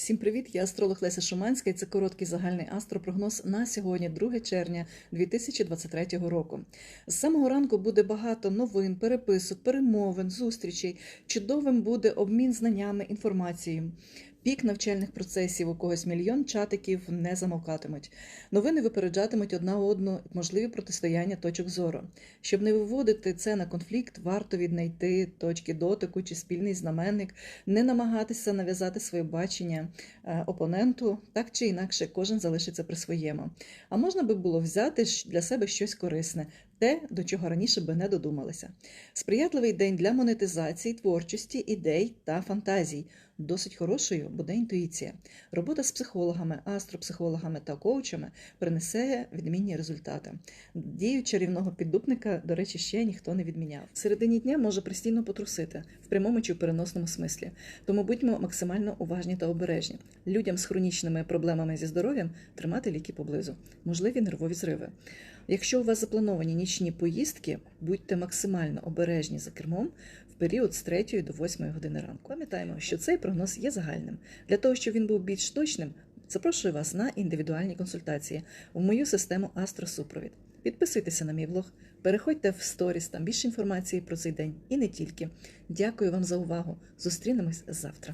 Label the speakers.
Speaker 1: Всім привіт! Я астролог Леся Шуманська і це короткий загальний астропрогноз на сьогодні, 2 червня 2023 року. З самого ранку буде багато новин, переписок, перемовин, зустрічей. Чудовим буде обмін знаннями, інформацією. Пік навчальних процесів у когось мільйон чатиків не замовкатимуть. Новини випереджатимуть одна одну можливі протистояння точок зору. Щоб не виводити це на конфлікт, варто віднайти точки дотику чи спільний знаменник, не намагатися нав'язати своє бачення е, опоненту, так чи інакше, кожен залишиться при своєму. А можна би було взяти для себе щось корисне, те, до чого раніше би не додумалися. Сприятливий день для монетизації, творчості, ідей та фантазій. Досить хорошою буде інтуїція. Робота з психологами, астропсихологами та коучами принесе відмінні результати. Дію чарівного піддупника, до речі, ще ніхто не відміняв. В середині дня може постійно потрусити в прямому чи в переносному смислі. Тому будьмо максимально уважні та обережні. Людям з хронічними проблемами зі здоров'ям тримати ліки поблизу, можливі нервові зриви. Якщо у вас заплановані нічні поїздки, будьте максимально обережні за кермом в період з 3 до 8 години ранку. Пам'ятаємо, що цей прогноз є загальним. Для того, щоб він був більш точним, запрошую вас на індивідуальні консультації в мою систему Астросупровід. Підписуйтеся на мій влог, переходьте в сторіс, там більше інформації про цей день і не тільки. Дякую вам за увагу. Зустрінемось завтра.